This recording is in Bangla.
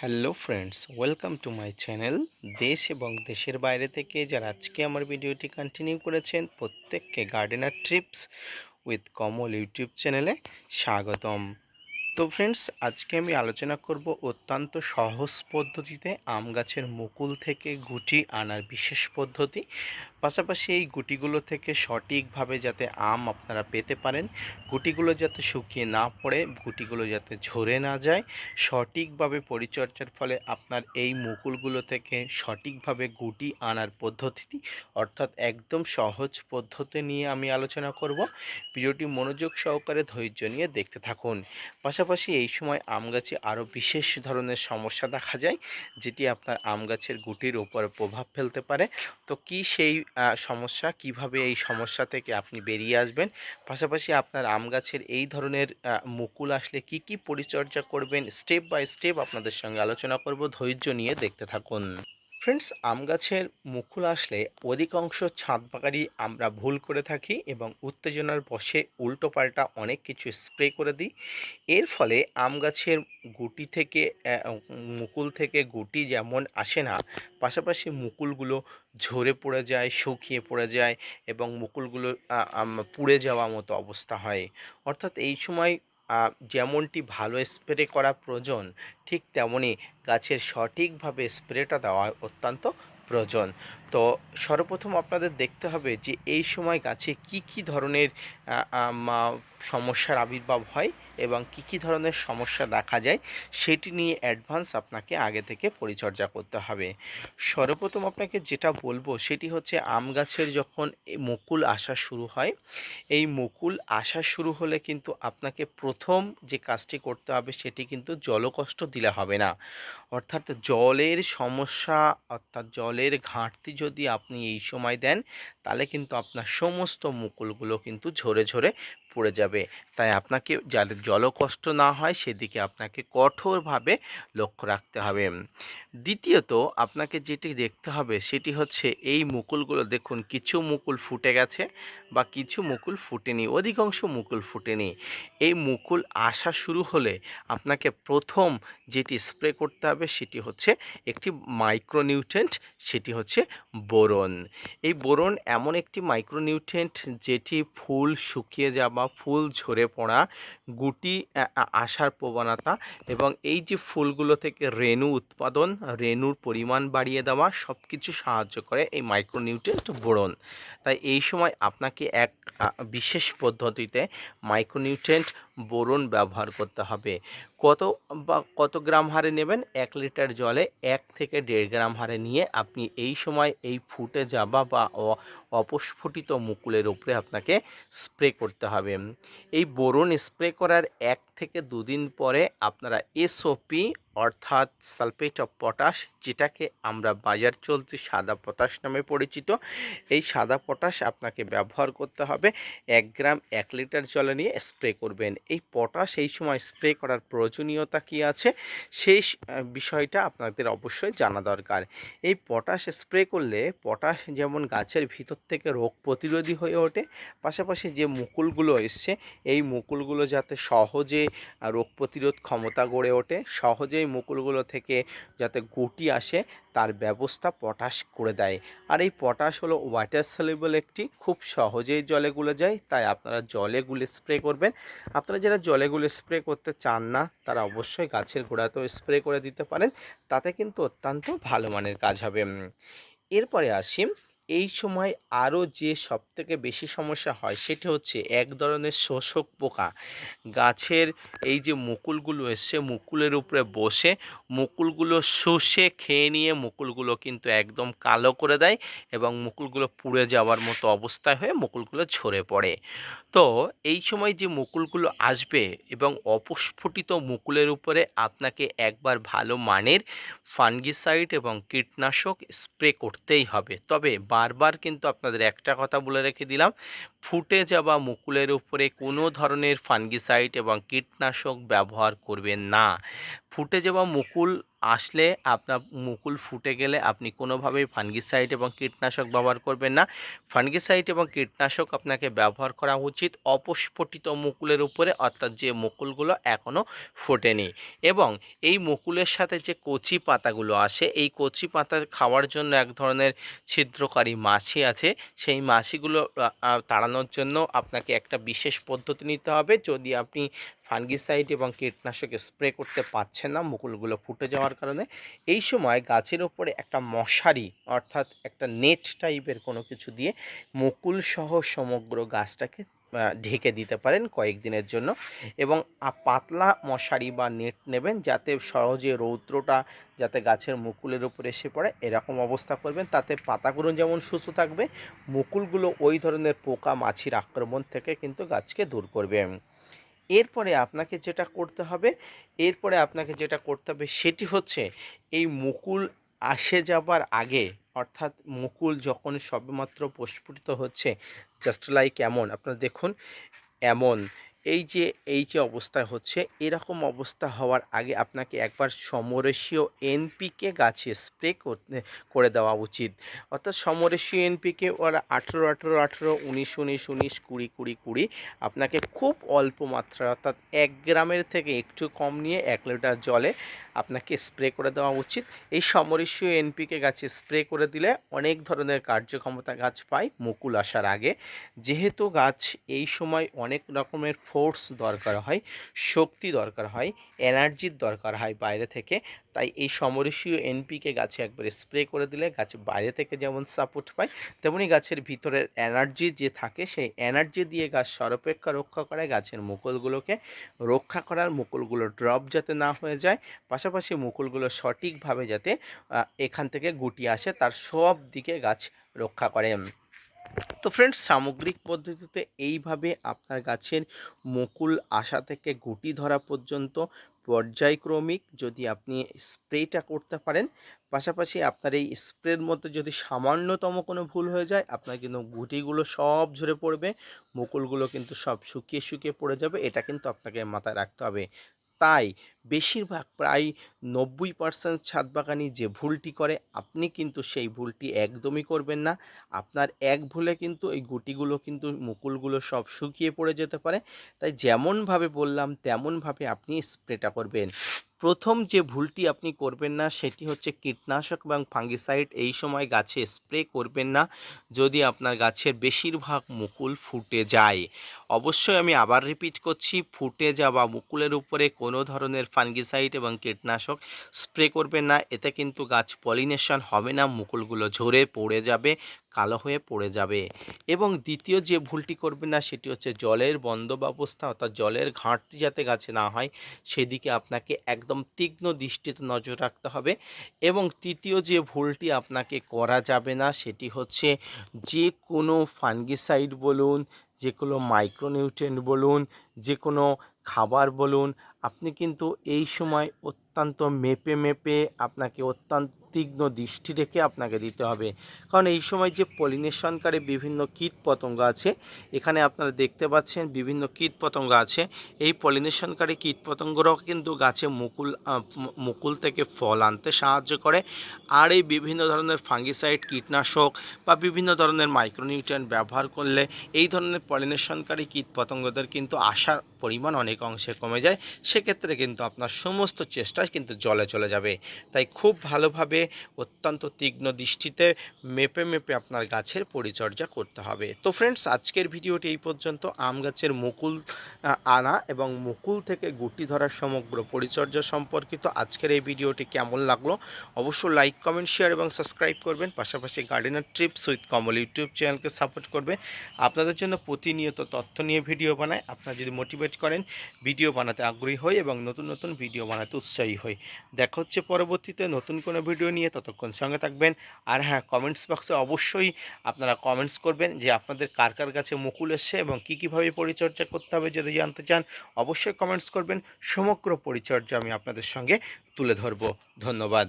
Hello friends, welcome to my channel দেশ এবং দেশের বাইরে থেকে যারা আজকে আমার ভিডিওটি কন্টিনিউ করেছেন, প্রত্যেককে gardener trips with Kamal YouTube চ্যানেলে স্বাগতম। তো ফ্রেন্ডস, আজকে আমি আলোচনা করব অত্যন্ত সহজ পদ্ধতিতে আম গাছের মুকুল থেকে গুটি আনার বিশেষ পদ্ধতি। পাশাপাশি এই গুটিগুলো থেকে সঠিকভাবে যাতে আম আপনারা পেতে পারেন, গুটিগুলো যাতে শুকিয়ে না পড়ে, গুটিগুলো যাতে ঝরে না যায়, সঠিকভাবে পরিচর্যার ফলে আপনার এই মুকুলগুলো থেকে সঠিকভাবে গুটি আনার পদ্ধতিটি, অর্থাৎ একদম সহজ পদ্ধতি নিয়ে আমি আলোচনা করব। ভিডিওটি মনোযোগ সহকারে ধৈর্য নিয়ে দেখতে থাকুন। পাশাপাশি এই সময় আম গাছে আরও বিশেষ ধরনের সমস্যা দেখা যায়, যেটি আপনার আম গাছের গুটির উপর প্রভাব ফেলতে পারে। তো কি সেই সমস্যা? কীভাবে এই সমস্যা থেকে আপনি বেরিয়ে আসবেন? পাশাপাশি আপনার আম গাছের এই ধরনের মুকুল আসলে কি কি পরিচর্যা করবেন? স্টেপ বাই স্টেপ আপনাদের সঙ্গে আলোচনা করব। ধৈর্য নিয়ে দেখতে থাকুন। ফ্রেন্ডস আম গাছের মুকুল আসলে অধিকাংশ ছাদ বাগারি আমরা ভুল করে থাকি এবং উত্তেজনার বসে উল্টো পাল্টা অনেক কিছু স্প্রে করে দিই। এর ফলে আম গাছের গুটি থেকে মুকুল থেকে গুটি যেমন আসে না, পাশাপাশি মুকুলগুলো ঝরে পড়ে যায়, শুকিয়ে পড়ে যায় এবং মুকুলগুলো পুড়ে যাওয়া মতো অবস্থা হয়। অর্থাৎ এই সময় যেমনটি ভালো স্প্রে করা প্রয়োজন, ঠিক তেমনি গাছের সঠিকভাবে স্প্রেটা দেওয়া অত্যন্ত প্রয়োজন। তো সর্বপ্রথম আপনাদের দেখতে হবে যে এই সময় গাছে কি কি ধরনের সমস্যার আবির্ভাব হয়। এবং কি কি ধরনের সমস্যা দেখা যায় সেটি নিয়ে অ্যাডভান্স আপনাকে আগে থেকে পরিচর্যা করতে হবে। সর্বপ্রথম আপনাকে যেটা বলব সেটি হচ্ছে আম গাছের যখন মুকুল আসা শুরু হয়, এই মুকুল আসা শুরু হলে কিন্তু আপনাকে প্রথম যে কাজটি করতে হবে সেটি কিন্তু জলকষ্ট দিলে হবে না। অর্থাৎ জলের সমস্যা অর্থাৎ জলের ঘাটতি যদি আপনি এই সময় দেন, তাহলে কিন্তু আপনার সমস্ত মুকুলগুলো কিন্তু ঝরে ঝরে পড়ে যাবে। তাই আপনাকে যাদের জলকষ্ট না হয় সেদিকে আপনাকে কঠোরভাবে লক্ষ্য রাখতে হবে। দ্বিতীয়ত, আপনাকে যেটি দেখতে হবে সেটি হচ্ছে এই মুকুলগুলো দেখুন, কিছু মুকুল ফুটে গেছে বা কিছু মুকুল ফুটেনি, অধিকাংশ মুকুল ফুটেনি। এই মুকুল আসা শুরু হলে আপনাকে প্রথম যেটি স্প্রে করতে হবে সেটি হচ্ছে একটি মাইক্রোনিউট্রেন্ট, সেটি হচ্ছে বোরন। এই বোরন এমন একটি মাইক্রোনিউট্রেন্ট যেটি ফুল শুকিয়ে যাওয়া, ফুল ঝরে পড়া, গুটি আসার প্রবণতা এবং এই যে ফুলগুলো থেকে রেণু উৎপাদন রেণুর পরিমাণ বাড়িয়ে দেওয়া সব কিছু সাহায্য করে এই মাইক্রোনিউট্রেন্ট বোরন। তাই এই সময় আপনাকে এক বিশেষ পদ্ধতিতে মাইক্রোনিউট্রেন্ট বোরন ব্যবহার করতে হবে। কত বা কত গ্রাম হারে নেবেন? এক লিটার জলে এক থেকে দেড় গ্রাম হারে নিয়ে আপনি এই সময় এই ফুটে যাবা বা অপস্ফুটিত মুকুলের উপরে আপনাকে স্প্রে করতে হবে। এই বোরন স্প্রে করার এক থেকে দুদিন পরে আপনারা এসওপি অর্থাৎ সালফেট অফ পটাশ, যেটাকে আমরা বাজার চলতি সাদা পটাশ নামে পরিচিত, এই সাদা পটাশ আপনাকে ব্যবহার করতে হবে। এক গ্রাম এক লিটার জলে নিয়ে স্প্রে করবেন। এই পটাশ এই সময় স্প্রে করার প্রয়োজনীয়তা কি আছে? সেই বিষয়টা আপনাদের অবশ্যই জানা দরকার। এই পটাশ স্প্রে করলে পটাশ যেমন গাছের ভিতর থেকে রোগ প্রতিরোধী হয়ে ওঠে, পাশাপাশি যে মুকুলগুলো এসছে, এই মুকুলগুলো যাতে সহজে রোগ প্রতিরোধ ক্ষমতা গড়ে ওঠে, সহজেই মুকুলগুলো থেকে যাতে গুটি আসে তার ব্যবস্থা পটাশ করে দেয়। আর এই পটাশ হলো ওয়াটার সলিউবল একটি খুব সহজেই জলে গুলে যায়, তাই আপনারা জলে গুলে স্প্রে করবেন। আপনারা যারা জলে গুলে স্প্রে করতে চান না, তারা অবশ্যই গাছের গোড়াতেও স্প্রে করে দিতে পারেন, তাতে কিন্তু অত্যন্ত ভালো মানের কাজ হবে। এরপরে আসি এই সময় আরও যে সব থেকে বেশি সমস্যা হয় সেটি হচ্ছে এক ধরনের শোষক পোকা। গাছের এই যে মুকুলগুলো এসছে, মুকুলের উপরে বসে মুকুলগুলো শোষে, খেয়ে নিয়ে মুকুলগুলো কিন্তু একদম কালো করে দেয় এবং মুকুলগুলো পুড়ে যাওয়ার মতো অবস্থায় হয়ে মুকুলগুলো ঝরে পড়ে। তো এই সময় যে মুকুলগুলো আসবে এবং অপস্ফুটিত মুকুলের উপরে আপনাকে একবার ভালো মানের ফানগিসাইড এবং কীটনাশক স্প্রে করতেই হবে। তবে বারবার কিন্তু আপনাদের একটা কথা বলে রেখে দিলাম, ফুটে যাওয়া মুকুলের উপরে কোনো ধরনের ফানগিসাইড এবং কীটনাশক ব্যবহার করবেন না। ফুটে যাওয়া মুকুল আসলে আপনার মুকুল ফুটে গেলে আপনি কোনোভাবেই ফানগিসাইড এবং কীটনাশক ব্যবহার করবেন না। ফানগিসাইড এবং কীটনাশক আপনাকে ব্যবহার করা উচিত অপস্ফটিত মুকুলের উপরে, অর্থাৎ যে মুকুলগুলো এখনও ফোটেনি। এবং এই মুকুলের সাথে যে কচি পাতাগুলো আসে, এই কচি পাতা খাওয়ার জন্য এক ধরনের ছিদ্রকারী মাছি আছে। সেই মাছিগুলো তাড়ানোর জন্য আপনাকে একটা বিশেষ পদ্ধতি নিতে হবে। যদি আপনি ফানগিসাইড এবং কীটনাশক স্প্রে করতে পারছেন না মুকুলগুলো ফুটে যাওয়ার কারণে। এই সময় গাছের ওপরে একটা মশারি অর্থাৎ একটা নেট টাইপের কোনো কিছু দিয়ে মুকুল সহ সমগ্র গাছটাকে ঢেকে দিতে পারেন কয়েকদিনের জন্য এবং পাতলা মশারি বা নেট নেবেন যাতে সহজে রৌদ্রটা যাতে গাছের মুকুলের উপরে এসে পড়ে এরকম অবস্থা করবেন। তাতে পাতাগুলো যেমন সুস্থ থাকবে, মুকুলগুলো ওই ধরনের পোকা মাছির আক্রমণ থেকে কিন্তু গাছকে দূর করবে। এরপরে আপনাকে যেটা করতে হবে, এরপরে আপনাকে যেটা করতে হবে সেটি হচ্ছে এই মুকুল আসে যাবার আগে, অর্থাৎ মুকুল যখন সবেমাত্র প্রস্ফুটিত হচ্ছে জাস্ট লাইক এমন, আপনারা দেখুন, এমন এই যে এই যে অবস্থা হচ্ছে, এরকম অবস্থা হওয়ার আগে আপনাকে একবার সমরেশীয় এনপিকে গাছে স্প্রে করতে, করে দেওয়া উচিত। অর্থাৎ সমরেশীয় এনপিকে ওরা আঠেরো আঠেরো আঠেরো, উনিশ উনিশ উনিশ, কুড়ি কুড়ি কুড়ি, আপনাকে খুব অল্প মাত্রায়, অর্থাৎ এক গ্রামের থেকে একটু কম নিয়ে এক লিটার জলে আপনাকে স্প্রে করে দেওয়া উচিত। এই সমরেশীয় এনপিকে গাছে স্প্রে করে দিলে অনেক ধরনের কার্যক্ষমতা গাছ পায় মুকুল আসার আগে। যেহেতু গাছ এই সময় অনেক রকমের ফোর্স দরকার হয়, শক্তি দরকার হয় এনার্জির দরকার হয় বাইরে থেকে তাই এই সমরেশীয় এনপিকে গাছে একবার স্প্রে করে দিলে গাছ বাইরে থেকে যেমন সাপোর্ট পায়, তেমনি গাছের ভিতরের এনার্জি যে থাকে, সেই এনার্জি দিয়ে গাছ সর্বাপেক্ষা রক্ষা করে, গাছের মুকুলগুলোকে রক্ষা করার মুকুলগুলো ড্রপ যাতে না হয়ে যায়, পাশাপাশি মুকুলগুলো সঠিকভাবে যাতে এখান থেকে গুটি আসে, তার সব দিকে গাছ রক্ষা করে। তো ফ্রেন্ডস সামগ্রিক পদ্ধতিতে এইভাবে আপনার গাছের মুকুল আসা থেকে গুটি ধরা পর্যন্ত পর্যায়ক্রমিক যদি আপনি স্প্রেটা করতে পারেন, পাশাপাশি আপনার এই স্প্রের মধ্যে যদি সামান্যতম কোনো ভুল হয়ে যায়, আপনার কিন্তু গুটিগুলো সব ঝরে পড়বে, মুকুলগুলো কিন্তু সব শুকিয়ে শুকিয়ে পড়ে যাবে, এটা কিন্তু আপনাকে মাথায় রাখতে হবে। তাই বেশিরভাগ প্রায় নব্বই পার্সেন্ট ছাদ বাগানি যে ভুলটি করে, আপনি কিন্তু সেই ভুলটি একদমই করবেন না। আপনার এক ভুলে কিন্তু এই গুটিগুলো কিন্তু মুকুলগুলো সব শুকিয়ে পড়ে যেতে পারে। তাই যেমনভাবে বললাম, তেমনভাবে আপনি স্প্রেটা করবেন। প্রথম যে ভুলটি আপনি করবেন না, সেটি হচ্ছে কীটনাশক এবং ফাঙ্গিসাইড। এই সময় গাছে স্প্রে করবেন না, যদি আপনার গাছের বেশিরভাগ মুকুল ফুটে যায়। অবশ্যই আমি আবার রিপিট করছি, ফুটে যাওয়া মুকুলের উপরে কোনো ধরনের ফাঙ্গিসাইড এবং কীটনাশক স্প্রে করবেন না। এতে কিন্তু গাছ পলিনেশন হবে না, মুকুলগুলো ঝরে পড়ে যাবে। কালো হয়ে পড়ে যাবে। এবং দ্বিতীয় যে ভুলটি করবেন না, সেটি হচ্ছে জলের বন্ধ ব্যবস্থা অর্থাৎ জলের ঘাটতি যাতে গাছে না হয়, সেদিকে আপনাকে একদম তীক্ষ্ণ দৃষ্টিতে নজর রাখতে হবে। এবং তৃতীয় যে ভুলটি আপনাকে করা যাবে না, সেটি হচ্ছে যে কোনো ফাঙ্গিসাইড বলুন, যে কোনো মাইক্রোনিউট্রেন্ট বলুন, যে কোনো খাবার বলুন, আপনি কিন্তু এই সময় অত্যন্ত মেপে মেপে আপনাকে অত্যন্ত তীক্ষ্ণ দৃষ্টি রেখে আপনাকে দিতে হবে। কারণ এই সময় যে পলিনেশনকারী বিভিন্ন কীট পতঙ্গ আছে, এখানে আপনারা দেখতে পাচ্ছেন বিভিন্ন কীট পতঙ্গ আছে। এই পলিনেশনকারী কীট পতঙ্গরাও কিন্তু গাছে মুকুল মুকুল থেকে ফল আনতে সাহায্য করে। আর এই বিভিন্ন ধরনের ফাঙ্গিসাইড, কীটনাশক বা বিভিন্ন ধরনের মাইক্রোনিউট্রিয়েন্ট ব্যবহার করলে এই ধরনের পলিনেশনকারী কীট পতঙ্গদের কিন্তু আসার পরিমাণ অনেক অংশে কমে যায়। সেক্ষেত্রে কিন্তু আপনার সমস্ত চেষ্টা কিন্তু জলে চলে যাবে। তাই খুব ভালোভাবে অত্যন্ত তীক্ষ্ণ দৃষ্টিতে মেপে মেপে আপনার গাছের পরিচর্যা করতে হবে। তো ফ্রেন্ডস আজকের ভিডিওটি এই পর্যন্ত। আম গাছের মুকুল আনা এবং মুকুল থেকে গুটি ধরার সমগ্র পরিচর্যা সম্পর্কিত আজকের এই ভিডিওটি কেমন লাগল অবশ্যই লাইক কমেন্ট শেয়ার এবং সাবস্ক্রাইব করবেন। পাশাপাশি gardener trips with Kamal YouTube চ্যানেলকে সাপোর্ট করবে আপনাদের জন্য প্রতিনিয়ত তথ্য নিয়ে ভিডিও বানায়। আপনারা যদি মোটিভেট করেন, ভিডিও বানাতে আগ্রহী হই এবং নতুন নতুন ভিডিও বানাতে উৎসাহী হই দেখা হচ্ছে পরবর্তীতে নতুন কোনো ভিডিও নিয়ে। ততক্ষণ সঙ্গে থাকবেন। আর হ্যাঁ কমেন্টস বক্সে অবশ্যই আপনারা কমেন্টস করবেন যে আপনাদের কার কার কাছে মুকুল এসছে এবং কী কীভাবে পরিচর্যা করতে হবে যদি জানতে চান, অবশ্যই কমেন্টস করবেন। সমগ্র পরিচর্যা আমি আপনাদের সঙ্গে তুলে ধরব। ধন্যবাদ।